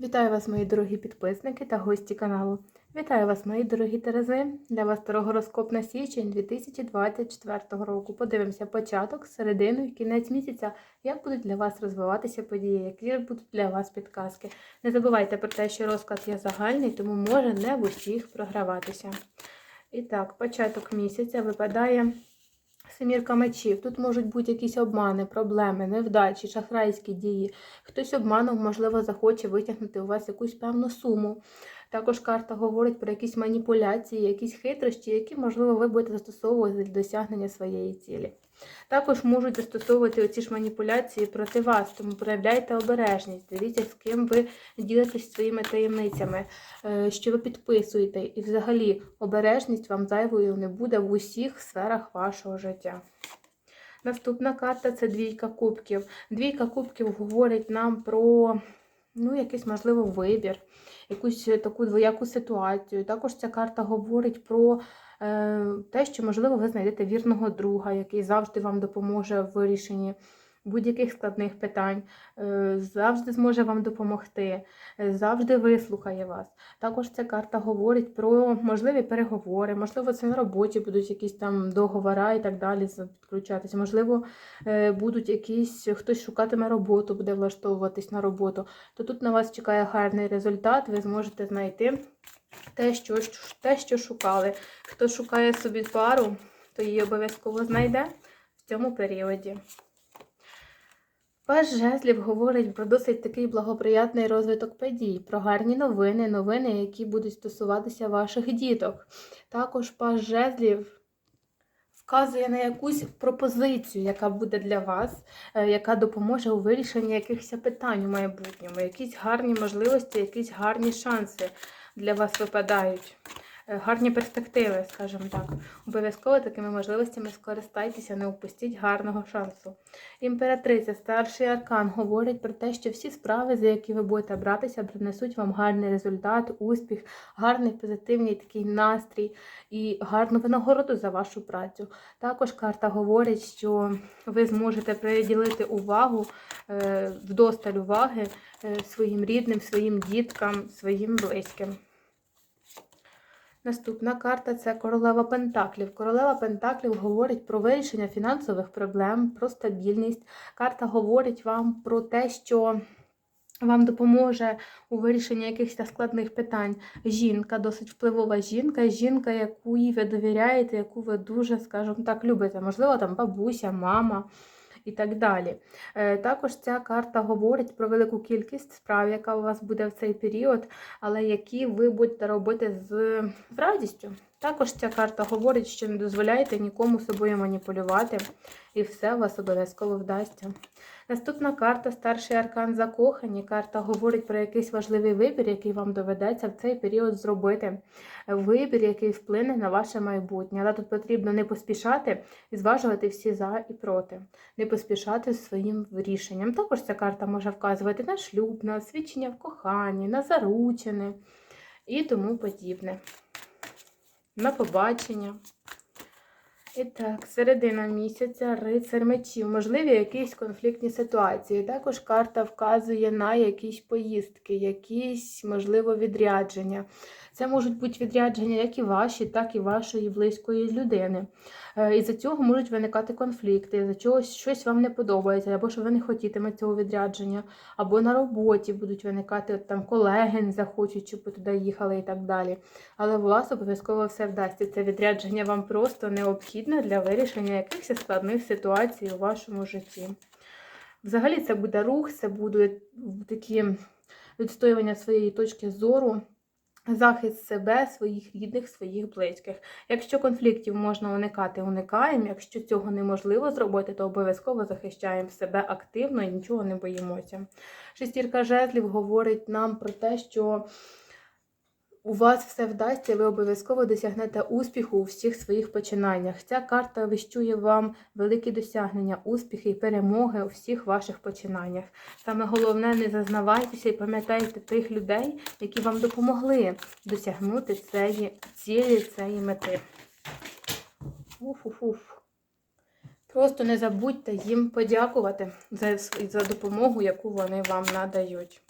Вітаю вас, мої дорогі підписники та гості каналу. Вітаю вас, мої дорогі Терези. Для вас старогороскоп на січень 2024 року. Подивимося початок, середину і кінець місяця, як будуть для вас розвиватися події, які будуть для вас підказки. Не забувайте про те, що розклад є загальний, тому може не в усіх програватися. І так, початок місяця випадає Семірка мечів. Тут можуть бути якісь обмани, проблеми, невдачі, шахрайські дії. Хтось обманом, можливо, захоче витягнути у вас якусь певну суму. Також карта говорить про якісь маніпуляції, якісь хитрощі, які, можливо, ви будете застосовувати для досягнення своєї цілі. Також можуть застосовувати оці ж маніпуляції проти вас, тому проявляйте обережність, дивіться, з ким ви ділитесь своїми таємницями, е, що ви підписуєте, і взагалі обережність вам зайвою не буде в усіх сферах вашого життя. Наступна карта це двійка кубків. Двійка кубків говорить нам про ну, якийсь, можливо, вибір, якусь таку двояку ситуацію. Також ця карта говорить про е, те, що, можливо, ви знайдете вірного друга, який завжди вам допоможе в вирішенні будь-яких складних питань, е, завжди зможе вам допомогти, е, завжди вислухає вас. Також ця карта говорить про можливі переговори, можливо, це на роботі будуть якісь там договори і так далі підключатися. Можливо, е, будуть якісь, хтось шукатиме роботу, буде влаштовуватись на роботу. То тут на вас чекає гарний результат, ви зможете знайти те, що, те, що шукали. Хто шукає собі пару, то її обов'язково знайде в цьому періоді. Паж жезлів говорить про досить такий благоприятний розвиток подій, про гарні новини, новини, які будуть стосуватися ваших діток. Також паж жезлів вказує на якусь пропозицію, яка буде для вас, е, яка допоможе у вирішенні якихось питань у майбутньому, якісь гарні можливості, якісь гарні шанси для вас випадають. Е, гарні перспективи, скажімо так. Обов'язково такими можливостями скористайтеся, не упустіть гарного шансу. Імператриця, старший аркан, говорить про те, що всі справи, за які ви будете братися, принесуть вам гарний результат, успіх, гарний позитивний такий настрій і гарну винагороду за вашу працю. Також карта говорить, що ви зможете приділити увагу, е, вдосталь уваги е, своїм рідним, своїм діткам, своїм близьким. Наступна карта це королева Пентаклів. Королева Пентаклів говорить про вирішення фінансових проблем, про стабільність. Карта говорить вам про те, що вам допоможе у вирішенні якихось складних питань. Жінка, досить впливова жінка, жінка, яку ви довіряєте, яку ви дуже, скажімо так, любите. Можливо, там бабуся, мама і так далі. Е, також ця карта говорить про велику кількість справ, яка у вас буде в цей період, але які ви будете робити з радістю. Також ця карта говорить, що не дозволяєте нікому собою маніпулювати, і все у вас обов'язково вдасться. Наступна карта старший аркан закохані. Карта говорить про якийсь важливий вибір, який вам доведеться в цей період зробити. Вибір, який вплине на ваше майбутнє. Але тут потрібно не поспішати і зважувати всі за і проти, не поспішати з своїм рішенням. Також ця карта може вказувати на шлюб, на свідчення в коханні, на заручини і тому подібне. На побачення. І так, середина місяця, рицар мечів, можливі якісь конфліктні ситуації. Також карта вказує на якісь поїздки, якісь, можливо, відрядження. Це можуть бути відрядження як і ваші, так і вашої близької людини. Е, із-за цього можуть виникати конфлікти, за чогось щось вам не подобається, або що ви не хотітимете цього відрядження, або на роботі будуть виникати от там колеги, не захочуть, щоб ви туди їхали і так далі. Але у вас обов'язково все вдасться. Це відрядження вам просто необхідне для вирішення якихось складних ситуацій у вашому житті. Взагалі, це буде рух, це будуть такі відстоювання своєї точки зору захист себе, своїх рідних, своїх близьких. Якщо конфліктів можна уникати, уникаємо. Якщо цього неможливо зробити, то обов'язково захищаємо себе активно і нічого не боїмося. Шестірка жезлів говорить нам про те, що у вас все вдасться, ви обов'язково досягнете успіху у всіх своїх починаннях. Ця карта вищує вам великі досягнення, успіхи і перемоги у всіх ваших починаннях. Саме головне, не зазнавайтеся і пам'ятайте тих людей, які вам допомогли досягнути цієї цілі, цієї мети. Уф-уф-уф. Просто не забудьте їм подякувати за, за допомогу, яку вони вам надають.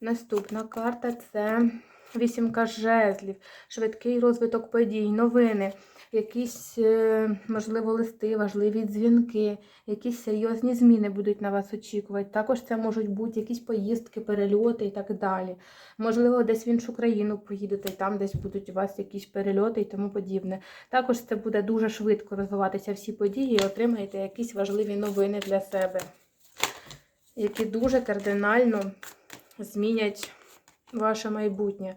Наступна карта це вісімка жезлів, швидкий розвиток подій, новини, якісь, е, можливо, листи, важливі дзвінки, якісь серйозні зміни будуть на вас очікувати. Також це можуть бути якісь поїздки, перельоти і так далі. Можливо, десь в іншу країну поїдете, і там десь будуть у вас якісь перельоти і тому подібне. Також це буде дуже швидко розвиватися всі події і отримаєте якісь важливі новини для себе, які дуже кардинально змінять ваше майбутнє.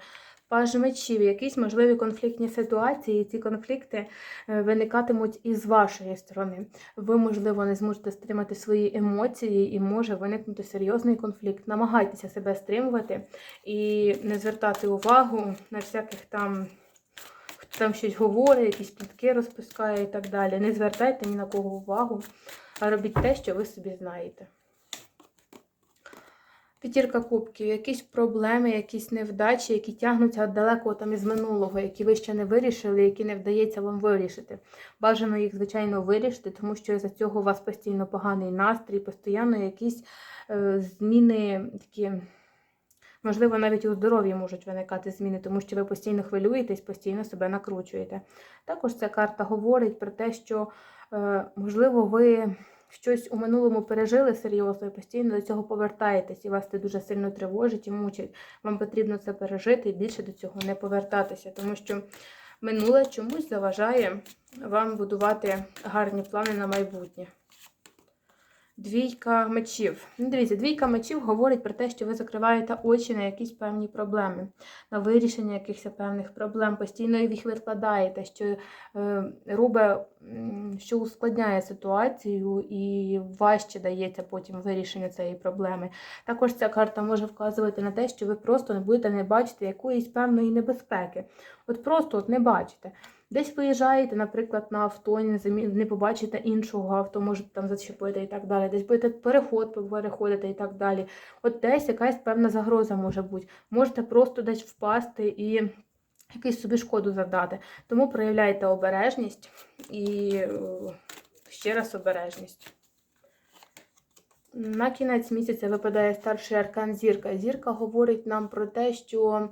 Паж мечів, якісь можливі конфліктні ситуації, і ці конфлікти е, виникатимуть із вашої сторони. Ви, можливо, не зможете стримати свої емоції, і може виникнути серйозний конфлікт. Намагайтеся себе стримувати і не звертати увагу на всяких там, хто там щось говорить, якісь плітки розпускає і так далі. Не звертайте ні на кого увагу, а робіть те, що ви собі знаєте. П'ятірка кубків, якісь проблеми, якісь невдачі, які тягнуться далеко там із минулого, які ви ще не вирішили, які не вдається вам вирішити. Бажано їх, звичайно, вирішити, тому що за цього у вас постійно поганий настрій, постійно якісь е, зміни такі. Можливо, навіть у здоров'ї можуть виникати зміни, тому що ви постійно хвилюєтесь, постійно себе накручуєте. Також ця карта говорить про те, що, е, можливо, ви щось у минулому пережили серйозно і постійно до цього повертаєтесь, і вас це дуже сильно тривожить і мучить. Вам потрібно це пережити і більше до цього не повертатися, тому що минуле чомусь заважає вам будувати гарні плани на майбутнє. Двійка мечів. Ну, Дивіться, двійка мечів говорить про те, що ви закриваєте очі на якісь певні проблеми, на вирішення якихось певних проблем, постійно їх відкладаєте, що е, робить, що ускладняє ситуацію і важче дається потім вирішення цієї проблеми. Також ця карта може вказувати на те, що ви просто не будете не бачити якоїсь певної небезпеки. От просто от не бачите. Десь виїжджаєте, наприклад, на авто, не побачите іншого авто, можете там зачепити і так далі. Десь будете переход переходити і так далі. От десь якась певна загроза може бути. Можете просто десь впасти і якусь собі шкоду завдати. Тому проявляйте обережність і е, ще раз обережність. На кінець місяця випадає старший аркан зірка. Зірка говорить нам про те, що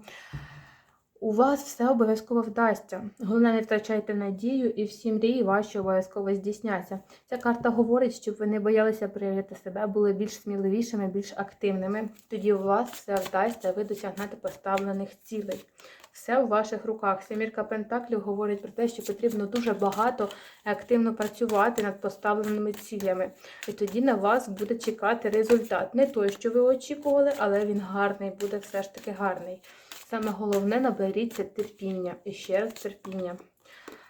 у вас все обов'язково вдасться. Головне, не втрачайте надію, і всі мрії ваші обов'язково здійсняться. Ця карта говорить, щоб ви не боялися проявити себе, були більш сміливішими, більш активними. Тоді у вас все вдасться, ви досягнете поставлених цілей. Все у ваших руках. Семірка Пентаклів говорить про те, що потрібно дуже багато активно працювати над поставленими цілями. І тоді на вас буде чекати результат. Не той, що ви очікували, але він гарний, буде все ж таки гарний. Саме головне наберіться терпіння і ще раз терпіння.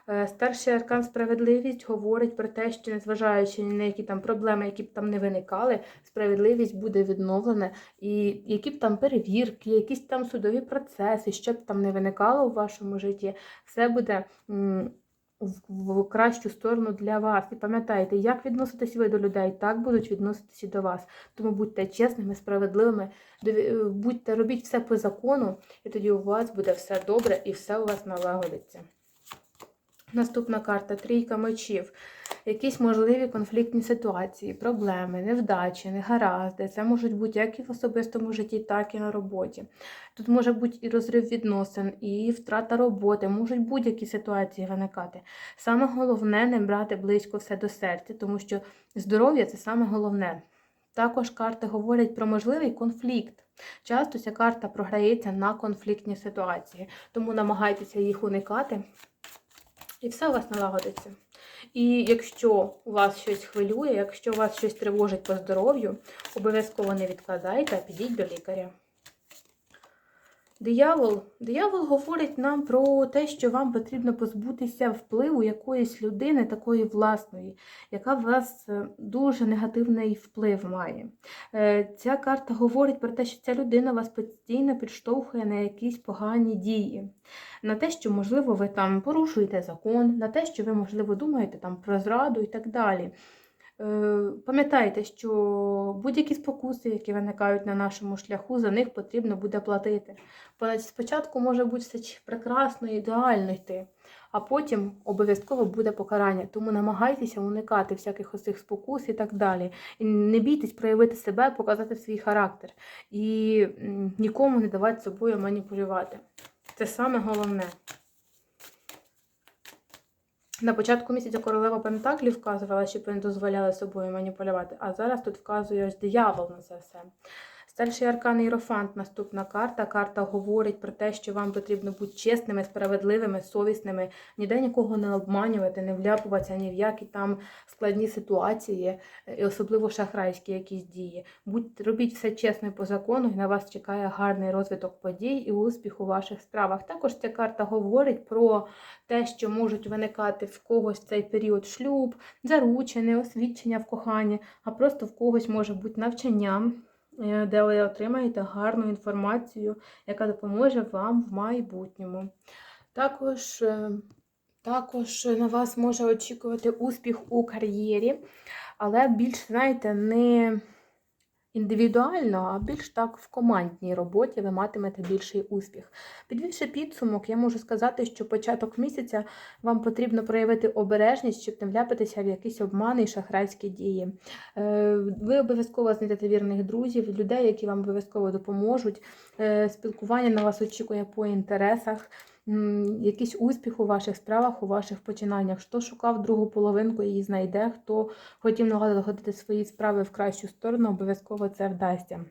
Е, Старший аркан справедливість говорить про те, що незважаючи на які там проблеми, які б там не виникали, справедливість буде відновлена, і які б там перевірки, якісь там судові процеси, що б там не виникало у вашому житті, все буде в, кращу сторону для вас. І пам'ятайте, як відноситесь ви до людей, так будуть відноситися до вас. Тому будьте чесними, справедливими, е, будьте, робіть все по закону, і тоді у вас буде все добре і все у вас налагодиться. Наступна карта трійка мечів. Якісь можливі конфліктні ситуації, проблеми, невдачі, негаразди. Це можуть бути як і в особистому житті, так і на роботі. Тут може бути і розрив відносин, і втрата роботи, можуть будь-які ситуації виникати. Саме головне не брати близько все до серця, тому що здоров'я це саме головне. Також карти говорять про можливий конфлікт. Часто ця карта програється на конфліктні ситуації, тому намагайтеся їх уникати і все у вас налагодиться. І якщо вас щось хвилює, якщо вас щось тривожить по здоров'ю, обов'язково не відкладайте, а підіть до лікаря. Диявол. Диявол говорить нам про те, що вам потрібно позбутися впливу якоїсь людини, такої власної, яка в вас е, дуже негативний вплив має. Е, Ця карта говорить про те, що ця людина вас постійно підштовхує на якісь погані дії на те, що, можливо, ви там порушуєте закон, на те, що ви, можливо, думаєте там про зраду і так далі. Е, Пам'ятайте, що будь-які спокуси, які виникають на нашому шляху, за них потрібно буде платити. Спочатку може бути все прекрасно, ідеально йти, а потім обов'язково буде покарання. Тому намагайтеся уникати всяких оцих спокус і так далі. І не бійтесь проявити себе, показати свій характер. І нікому не давати собою маніпулювати. Це саме головне. На початку місяця королева Пентаклів вказувала, щоб ви не дозволяли собою маніпулювати, а зараз тут вказує ось диявол на це все. Старший аркан Іерофант, наступна карта. Карта говорить про те, що вам потрібно бути чесними, справедливими, совісними, ніде нікого не обманювати, не вляпуватися ні в які там складні ситуації, е, і особливо шахрайські якісь дії. Будь, робіть все чесно і по закону, і на вас чекає гарний розвиток подій і успіх у ваших справах. Також ця карта говорить про те, що можуть виникати в когось цей період шлюб, заручене, освідчення в коханні, а просто в когось може бути навчання, де ви отримаєте гарну інформацію, яка допоможе вам в майбутньому. Також, е, також на вас може очікувати успіх у кар'єрі, але більш, знаєте, не індивідуально, а більш так в командній роботі ви матимете більший успіх. Підвівши підсумок, я можу сказати, що початок місяця вам потрібно проявити обережність, щоб не вляпатися в якісь обмани і шахрайські дії. Е, Ви обов'язково знайдете вірних друзів, людей, які вам обов'язково допоможуть. Е, Спілкування на вас очікує по інтересах. Якийсь успіх у ваших справах, у ваших починаннях. Хто шукав другу половинку, її знайде. Хто хотів налагодити свої справи в кращу сторону, обов'язково це вдасться.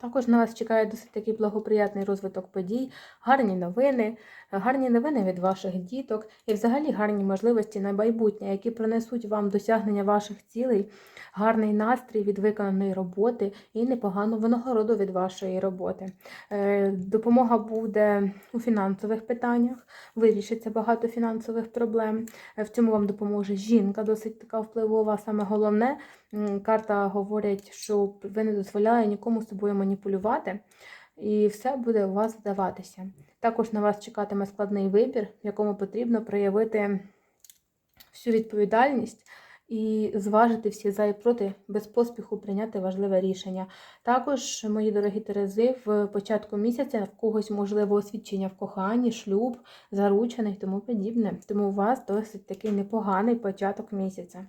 Також на вас чекає досить такий благоприятний розвиток подій, гарні новини, гарні новини від ваших діток і взагалі гарні можливості на майбутнє, які принесуть вам досягнення ваших цілей, гарний настрій від виконаної роботи і непогану винагороду від вашої роботи. Е, Допомога буде у фінансових питаннях, вирішиться багато фінансових проблем. Е, В цьому вам допоможе жінка, досить така впливова. Саме головне, карта говорить, що ви не дозволяє нікому собою маніпулювати, і все буде у вас вдаватися. Також на вас чекатиме складний вибір, в якому потрібно проявити всю відповідальність і зважити всі за і проти, без поспіху прийняти важливе рішення. Також, мої дорогі Терези, в початку місяця в когось можливо освідчення в коханні, шлюб, заручений тому подібне. Тому у вас досить такий непоганий початок місяця.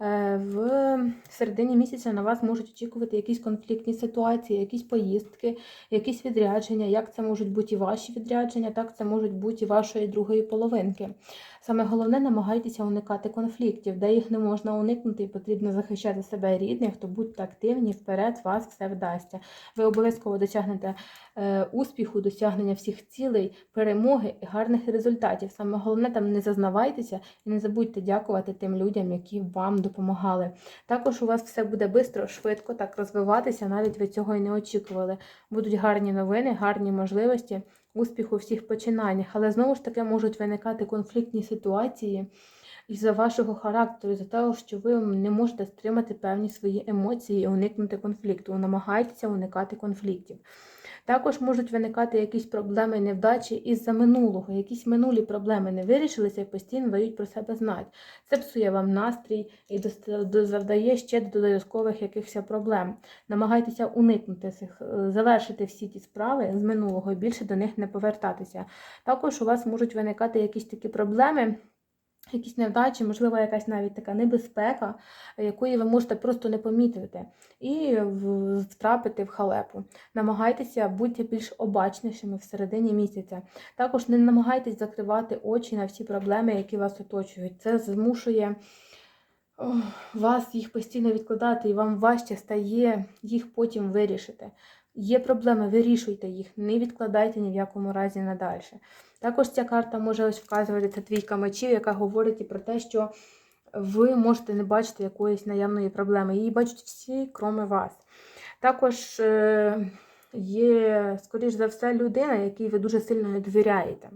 Е, В середині місяця на вас можуть очікувати якісь конфліктні ситуації, якісь поїздки, якісь відрядження. Як це можуть бути і ваші відрядження, так це можуть бути і вашої другої половинки. Саме головне, намагайтеся уникати конфліктів, де їх не можна уникнути, і потрібно захищати себе і рідних, то будьте активні, вперед вас все вдасться. Ви обов'язково досягнете е, успіху, досягнення всіх цілей, перемоги і гарних результатів. Саме головне там не зазнавайтеся і не забудьте дякувати тим людям, які вам допомагали. Також у вас все буде швидко, швидко так розвиватися, навіть ви цього і не очікували. Будуть гарні новини, гарні можливості, успіх у всіх починаннях, але знову ж таки можуть виникати конфліктні ситуації. Із-за вашого характеру, із-за того, що ви не можете стримати певні свої емоції і уникнути конфлікту. Намагайтеся уникати конфліктів. Також можуть виникати якісь проблеми невдачі із-за минулого. Якісь минулі проблеми не вирішилися і постійно дають про себе знати. Це псує вам настрій і завдає ще додаткових якихось проблем. Намагайтеся уникнути цих, е, завершити всі ті справи з минулого і більше до них не повертатися. Також у вас можуть виникати якісь такі проблеми. Якісь невдачі, можливо, якась навіть така небезпека, якої ви можете просто не помітити, і втрапити в халепу. Намагайтеся бути більш обачнішими в середині місяця. Також не намагайтесь закривати очі на всі проблеми, які вас оточують. Це змушує вас їх постійно відкладати, і вам важче стає їх потім вирішити. Є проблеми, вирішуйте їх, не відкладайте ні в якому разі надальше. Також ця карта може ось вказувати це двійка мечів, яка говорить і про те, що ви можете не бачити якоїсь наявної проблеми. Її бачать всі, кроме вас. Також е, є, скоріш за все, людина, якій ви дуже сильно довіряєте.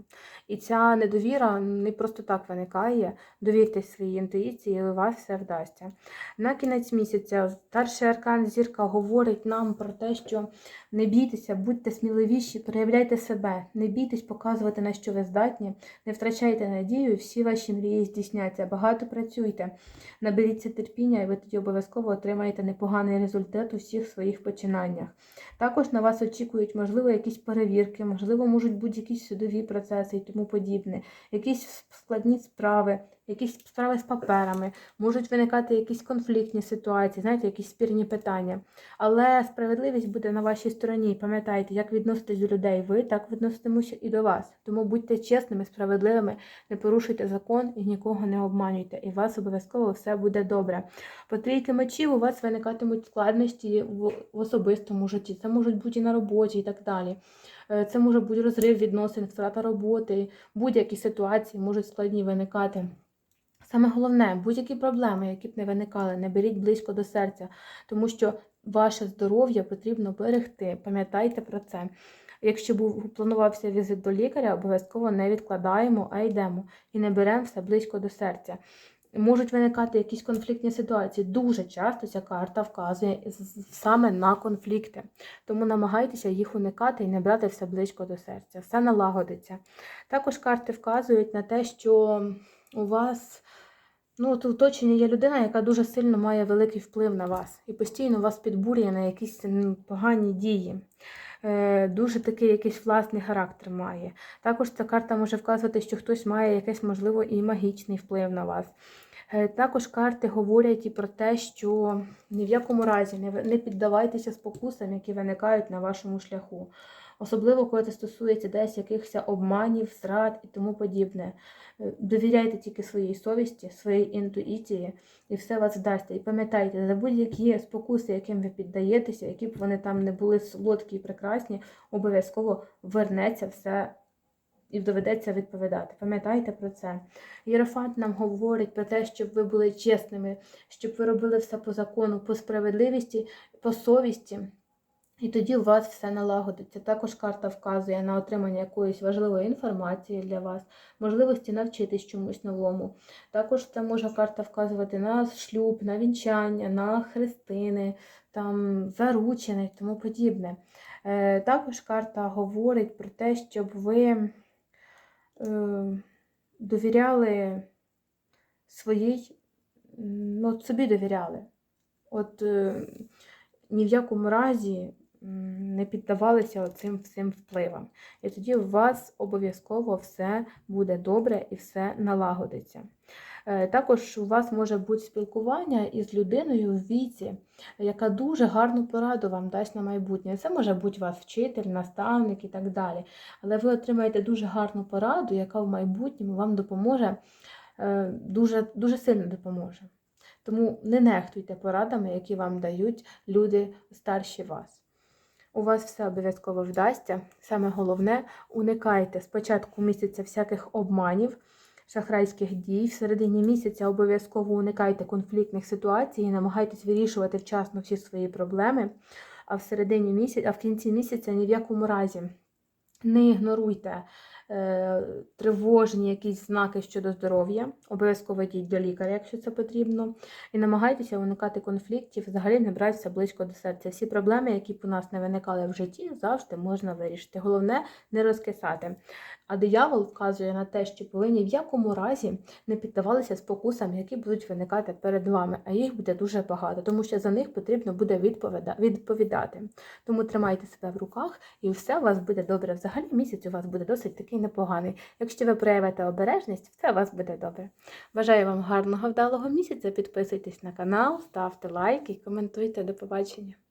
І ця недовіра не просто так виникає. Довіртесь своїй інтуїції, і у вас все вдасться. На кінець місяця старший аркан зірка говорить нам про те, що не бійтеся, будьте сміливіші, проявляйте себе, не бійтесь показувати, на що ви здатні, не втрачайте надію, всі ваші мрії здійсняться. Багато працюйте, наберіться терпіння, і ви тоді обов'язково отримаєте непоганий результат у всіх своїх починаннях. Також на вас очікують, можливо, якісь перевірки, можливо, можуть бути якісь судові процеси тому подібне, якісь складні справи, якісь справи з паперами, можуть виникати якісь конфліктні ситуації, знаєте, якісь спірні питання. Але справедливість буде на вашій стороні. Пам'ятайте, як відноситесь до людей ви, так відноситимуся і до вас. Тому будьте чесними, справедливими, не порушуйте закон і нікого не обманюйте. І у вас обов'язково все буде добре. По трійки мечів у вас виникатимуть складності в особистому житті. Це можуть бути і на роботі і так далі. Е, Це може бути розрив відносин, втрата роботи, будь-які ситуації можуть складні виникати. Саме головне, будь-які проблеми, які б не виникали, не беріть близько до серця, тому що ваше здоров'я потрібно берегти. Пам'ятайте про це. Якщо був планувався візит до лікаря, обов'язково не відкладаємо, а йдемо і не беремо все близько до серця. Можуть виникати якісь конфліктні ситуації. Дуже часто ця карта вказує саме на конфлікти. Тому намагайтеся їх уникати і не брати все близько до серця. Все налагодиться. Також карти вказують на те, що у вас ну, от в оточенні є людина, яка дуже сильно має великий вплив на вас і постійно вас підбурює на якісь погані дії. Е, Дуже такий якийсь власний характер має. Також ця карта може вказувати, що хтось має якийсь, можливо, і магічний вплив на вас. Е, Також карти говорять і про те, що ні в якому разі не піддавайтеся спокусам, які виникають на вашому шляху. Особливо, коли це стосується десь якихось обманів, зрад і тому подібне. Е, Довіряйте тільки своїй совісті, своїй інтуїції, і все вас вдасться. І пам'ятайте, за будь-які спокуси, яким ви піддаєтеся, які б вони там не були солодкі і прекрасні, обов'язково вернеться все і доведеться відповідати. Пам'ятайте про це. Єрофант нам говорить про те, щоб ви були чесними, щоб ви робили все по закону, по справедливості, по совісті. І тоді у вас все налагодиться. Також карта вказує на отримання якоїсь важливої інформації для вас, можливості навчитись чомусь новому. Також це може карта вказувати на шлюб, на вінчання, на хрестини, там, заручини і тому подібне. Е, Також карта говорить про те, щоб ви е, довіряли своїй, ну, собі довіряли. От е, ні в якому разі не піддавалися цим всім впливам. І тоді у вас обов'язково все буде добре і все налагодиться. Е, Також у вас може бути спілкування із людиною в віці, яка дуже гарну пораду вам дасть на майбутнє. Це може бути вас вчитель, наставник і так далі. Але ви отримаєте дуже гарну пораду, яка в майбутньому вам допоможе, е, дуже, дуже сильно допоможе. Тому не нехтуйте порадами, які вам дають люди старші вас. У вас все обов'язково вдасться. Саме головне, уникайте спочатку місяця всяких обманів, шахрайських дій. В середині місяця обов'язково уникайте конфліктних ситуацій і намагайтесь вирішувати вчасно всі свої проблеми. А в середині місяця, а в кінці місяця ні в якому разі не ігноруйте тривожні якісь знаки щодо здоров'я. Обов'язково йдіть до лікаря, якщо це потрібно. І намагайтеся уникати конфліктів, взагалі не братися близько до серця. Всі проблеми, які б у нас не виникали в житті, завжди можна вирішити. Головне не розкисати. А диявол вказує на те, що повинні в якому разі не піддавалися спокусам, які будуть виникати перед вами, а їх буде дуже багато, тому що за них потрібно буде відповідати. Тому тримайте себе в руках, і все у вас буде добре. Взагалі місяць у вас буде досить такий непоганий. Якщо ви проявите обережність, все у вас буде добре. Бажаю вам гарного вдалого місяця. Підписуйтесь на канал, ставте лайки і коментуйте. До побачення.